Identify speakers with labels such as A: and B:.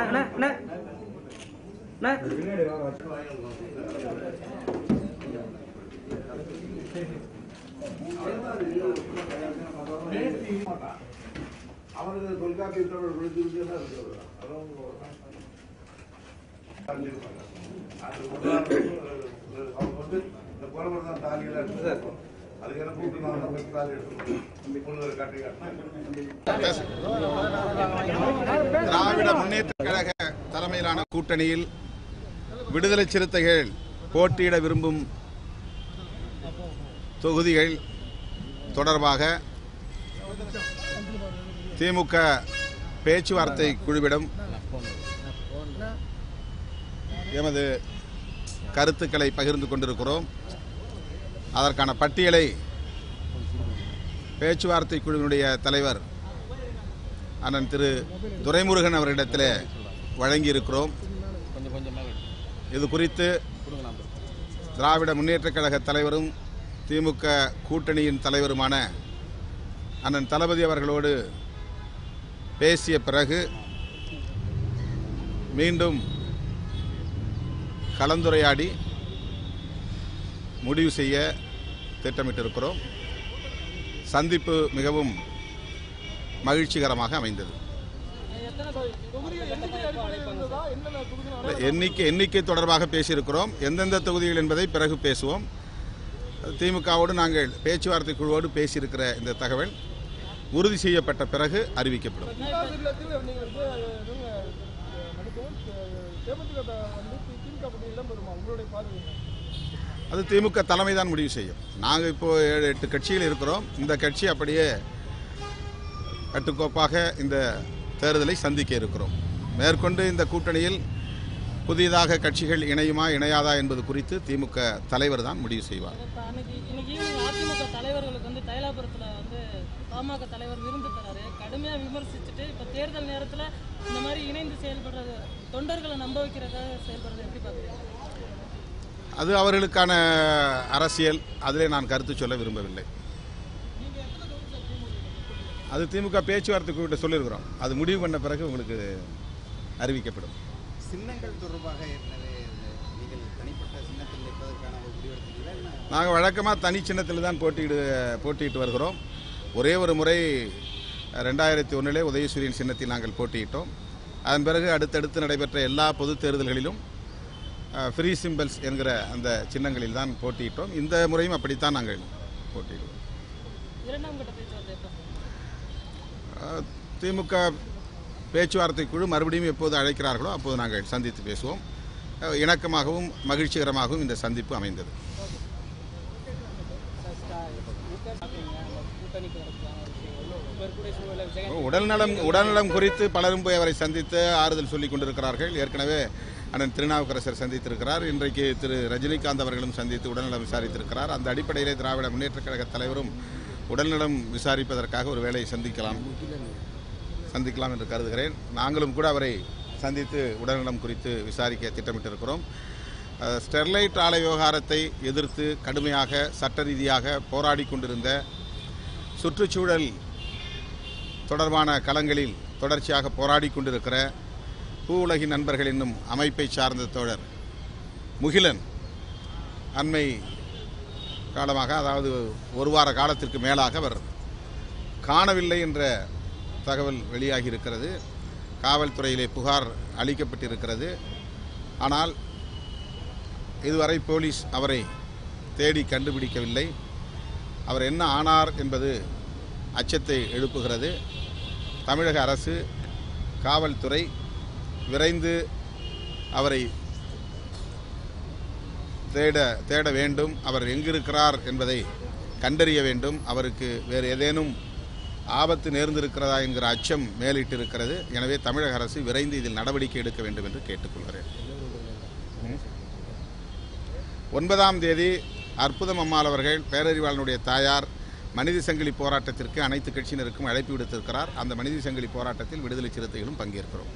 A: அண்ணா, அண்ணா, விழுந்து அண்ணா.
B: அவனுக்கு தொல்காப்பியத்தோட விழுந்துருச்சுன்னா அவங்க வந்து இந்த குழம்பு தான் தாலியெல்லாம் எடுத்து நான் நம்ம
C: திராவிட முன்னேற்ற கழக தலைமையிலான கூட்டணியில் விடுதலை சிறுத்தைகள் போட்டியிட விரும்பும் தொகுதிகள் தொடர்பாக திமுக பேச்சுவார்த்தை குழுவிடம் எமது கருத்துக்களை பகிர்ந்து கொண்டிருக்கிறோம். அதற்கான பட்டியலை பேச்சுவார்த்தை குழுவினுடைய தலைவர் அண்ணன் திரு துரைமுருகன் அவரிடத்தில் வழங்கியிருக்கிறோம். இது குறித்து திராவிட முன்னேற்றக் கழக தலைவரும் திமுக கூட்டணியின் தலைவருமான அண்ணன் தளபதி அவர்களோடு பேசிய பிறகு மீண்டும் கலந்துரையாடி முடிவு செய்ய திட்டமிட்டிருக்கிறோம். சந்திப்பு மிகவும் மகிழ்ச்சிகரமாக அமைந்தது. எண்ணிக்கை எண்ணிக்கை தொடர்பாக பேசியிருக்கிறோம். எந்தெந்த தொகுதிகள் என்பதை பிறகு பேசுவோம். திமுகவோடு நாங்கள் பேச்சுவார்த்தை குழுவோடு பேசியிருக்கிற இந்த தகவல் உறுதி செய்யப்பட்ட பிறகு அறிவிக்கப்படும். அது திமுக தலைமை தான் முடிவு செய்யும். நாங்கள் இப்போ ஏழு எட்டு கட்சிகள் இருக்கிறோம். இந்த கட்சி அப்படியே கட்டுக்கோப்பாக இந்த தேர்தலை சந்திக்க இருக்கிறோம். மேற்கொண்டு இந்த கூட்டணியில் புதிதாக கட்சிகள் இணையுமா இணையாதா என்பது குறித்து திமுக தலைவர் தான் முடிவு செய்வார். அது அவர்களுக்கான அரசியல். அதிலே நான் கருத்து சொல்ல விரும்பவில்லை. அது திமுக பேச்சுவார்த்தை கூட்ட சொல்லியிருக்கிறோம். அது முடிவு பண்ண பிறகு உங்களுக்கு அறிவிக்கப்படும்.
D: சின்னங்கள் தொடர்பாக நாங்கள்
C: வழக்கமாக தனி சின்னத்தில் தான் போட்டியிடு போட்டியிட்டு வருகிறோம். ஒரே ஒரு முறை ரெண்டாயிரத்தி ஒன்றிலே உதயசூரியன் சின்னத்தில் நாங்கள் போட்டியிட்டோம். அதன் பிறகு அடுத்தடுத்து நடைபெற்ற எல்லா பொது தேர்தல்களிலும் ஃப்ரீ சிம்பிள்ஸ் என்கிற அந்த சின்னங்களில் தான் போட்டியிட்டோம். இந்த முறையும் அப்படித்தான் நாங்கள் போட்டியிடுவோம். திமுக பேச்சுவார்த்தை குழு மறுபடியும் எப்போது அழைக்கிறார்களோ அப்போது நாங்கள் சந்தித்து பேசுவோம். இணக்கமாகவும் மகிழ்ச்சிகரமாகவும் இந்த சந்திப்பு அமைந்தது. உடல்நலம் உடல்நலம் குறித்து பலரும் போய் அவரை சந்தித்து ஆறுதல் சொல்லிக் கொண்டிருக்கிறார்கள். ஏற்கனவே அண்ணன் திருநாவுக்கரசர் சந்தித்திருக்கிறார். இன்றைக்கு திரு ரஜினிகாந்த் அவர்களும் சந்தித்து உடல்நலம் விசாரித்திருக்கிறார். அந்த அடிப்படையிலே திராவிட முன்னேற்றக் கழக தலைவரும் உடல்நலம் விசாரிப்பதற்காக ஒரு வேலையை சந்திக்கலாம். சந்திக்கலாம் என்று கருதுகிறேன். நாங்களும் கூட அவரை சந்தித்து உடல்நலம் குறித்து விசாரிக்க திட்டமிட்டிருக்கிறோம். ஸ்டெர்லைட் ஆலை விவகாரத்தை எதிர்த்து கடுமையாக சட்ட ரீதியாக போராடி கொண்டிருந்த சுற்றுச்சூழல் தொடர்பான களங்களில் தொடர்ச்சியாக போராடி கொண்டிருக்கிற பூ உலகின் நண்பர்கள் என்னும் அமைப்பை சார்ந்த தோழர் முகிலன் அண்மை காலமாக அதாவது ஒரு வார காலத்திற்கு மேலாக அவர் காணவில்லை என்ற தகவல் வெளியாகி இருக்கிறது காவல்துறையிலே புகார் அளிக்கப்பட்டிருக்கிறது. ஆனால் இதுவரை போலீஸ் அவரை தேடி கண்டுபிடிக்கவில்லை. அவர் என்ன ஆனார் என்பது அச்சத்தை எழுப்புகிறது. தமிழக அரசு காவல்துறை விரைந்து அவரை தேட தேட வேண்டும். அவர் எங்கிருக்கிறார் என்பதை கண்டறிய வேண்டும். அவருக்கு வேறு ஏதேனும் ஆபத்து நேர்ந்திருக்கிறதா என்கிற அச்சம் மேலிட்டிருக்கிறது. எனவே தமிழக அரசு விரைந்து இதில் நடவடிக்கை எடுக்க வேண்டும் என்று கேட்டுக்கொள்கிறேன். ஒன்பதாம் தேதி அற்புதம் அம்மாள் அவர்கள் பேரறிவாளனுடைய தாயார் மனித சங்கிலி போராட்டத்திற்கு அனைத்து கட்சியினருக்கும் அழைப்பு விடுத்திருக்கிறார். அந்த மனித சங்கிலி போராட்டத்தில் விடுதலை சிறுத்தைகளும் பங்கேற்கிறோம்.